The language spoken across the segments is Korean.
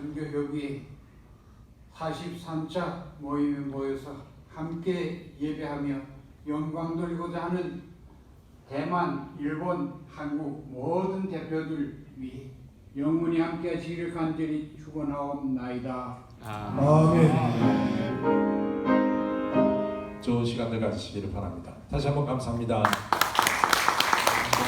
선교협의 43차 모임에 모여서 함께 예배하며 영광 돌리고자 하는 대만, 일본, 한국 모든 대표들 위해 영원히 함께 하시기를 간절히 축원하옵나이다. 좋은 시간들 가지시기를 바랍니다. 다시 한번 감사합니다.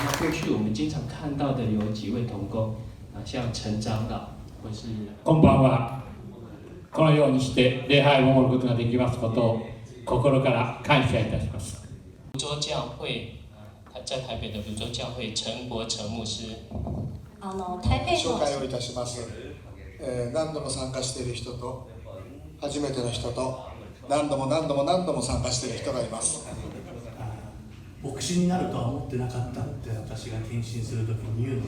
那过去我们经常看到的有几位同工啊，像陈长老或是 こんばんは。このようにして礼拝を守ることができますことを心から感謝いたします。泸州教会，在台北的泸州教会陈国成牧师，あの台北の紹介をいたします、えー何度も参加している人と初めての人と何度も何度も何度も参加している人がいます牧師になるとは思ってなかったって私が転身する時に言うので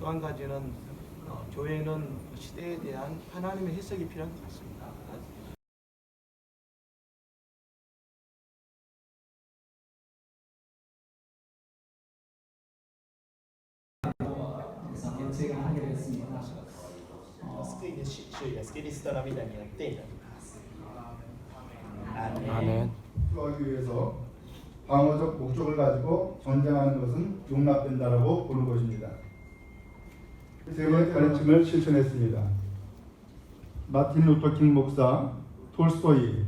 또 한 가지는 어, 교회는 시대에 대한 하나님의 해석이 필요한 것 같습니다. 救い主主イエスキリストの皆によって祈りますアーメン 아멘. 하기 위해서 방어적 목적을 가지고 전쟁하는 것은 용납된다라고 보는 것입니다. 세 번째 가르침을 실천했습니다. 마틴 루터킹 목사, 톨스토이,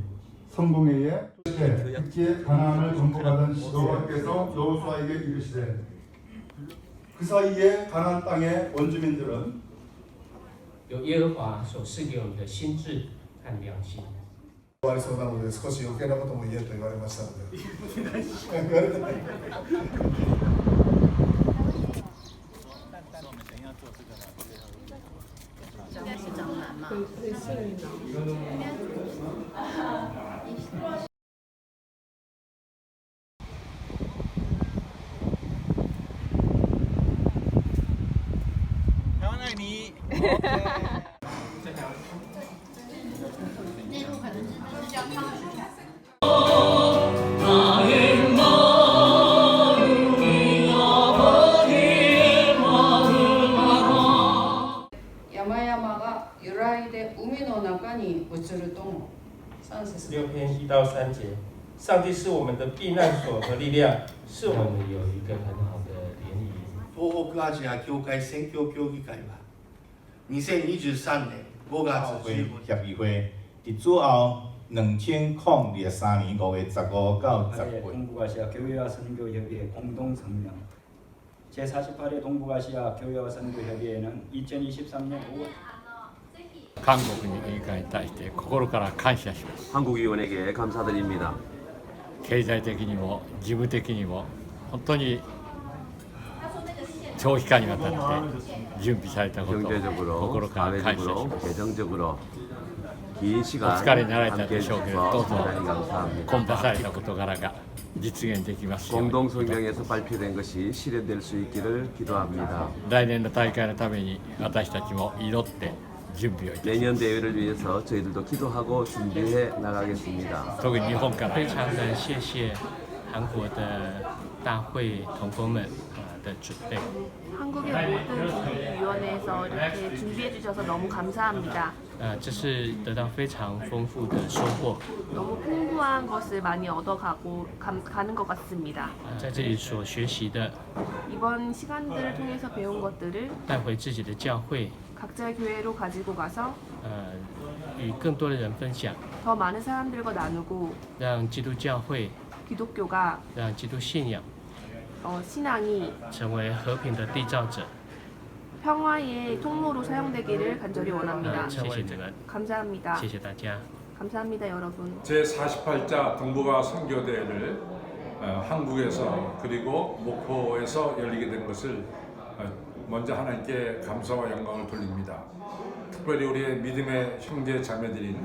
성공에 의해 국제 강함을 정복하던 시도원께서 여호수아에게 이르시되 그 사이에 가나안 땅의 원주민들은 有耶和华所赐给我们的心智和良心。終わりそうなので少し余計なことも言えと言われましたので 台湾爱你。这，3節六篇一到三节，上帝是我们的避难所和力量，是我们我们有一个很好的联谊。東北アジア協会宣教協議会は2023年5月会15日协议会伫主后两千零二十三年五月十五到十 8회 月， 동북아시아 교회와 선교협의회 공동 성명 제48회 동북아시아 교회와 선교협의회는 2023년 5월 韓国に対して心から感謝します。 한국위원에게 감사드립니다. 経済的にも事務的にも本当に長期間にわたって準備されたことを 경제적으로, 心から感謝し 사회적으로, ます。 재정적으로 긴 お 시간 疲れになられた 함께 でしょうけど、どう 해주셔서 ぞ 대단히 감사합니다. 今出された事柄が実現できますように 공동 성명에서 발표된 것이 실현될 수 있기를 기도합니다. 来年の大会のために私たちも祈って 準備をいたし 내년 대회를 위해서 저희들도 기도하고 준비해 나가겠습니다. 特に日本から非常的谢谢韩国的大会同工们啊的准备。 한국의 모든 위원회에서 이렇게 준비해 주셔서 너무 감사합니다. 呃，这是得到非常丰富的收获。 너무 풍부한 것을 많이 얻어가고 감- 가는 것 같습니다. 呃在这里所学习的， 이번 시간들을 통해서 배운 것들을 带回自己的教会， 각자의 교회로 가지고 가서 呃与更多的人分享， 더 많은 사람들과 나누고 让基督教会、 기독교가 让基督信仰 어, 신앙이 成为和平的缔造者。 평화의 통로로 사용되기를 간절히 원합니다. 嗯，谢谢你们， 감사합니다. 谢谢大家。 감사합니다, 여러분. 제 48자 동북아 선교대회를 어, 한국에서 그리고 목포에서 열리게 된 것을 어, 먼저 하나님께 감사와 영광을 돌립니다. 특별히 우리의 믿음의 형제 자매들인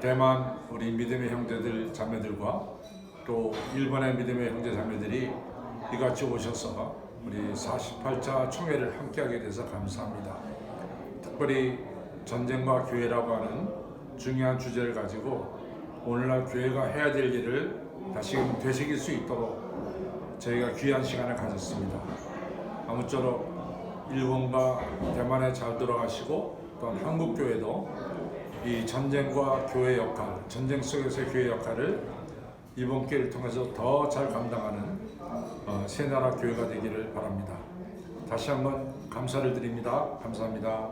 대만 우리 믿음의 형제들 자매들과 또 일본의 믿음의 형제 자매들이 이같이 오셔서 우리 48자 총회를 함께하게 돼서 감사합니다. 특별히 전쟁과 교회라고 하는 중요한 주제를 가지고 오늘날 교회가 해야 될 일을 다시금 되새길 수 있도록 저희가 귀한 시간을 가졌습니다. 아무쪼록 일본과 대만에 잘 들어가시고 또한 한국 교회도 이 전쟁과 교회 역할, 전쟁 속에서의 교회 역할을 이번 기회를 통해서 더 잘 감당하는 어, 새나라 교회가 되기를 바랍니다. 다시 한번 감사를 드립니다. 감사합니다.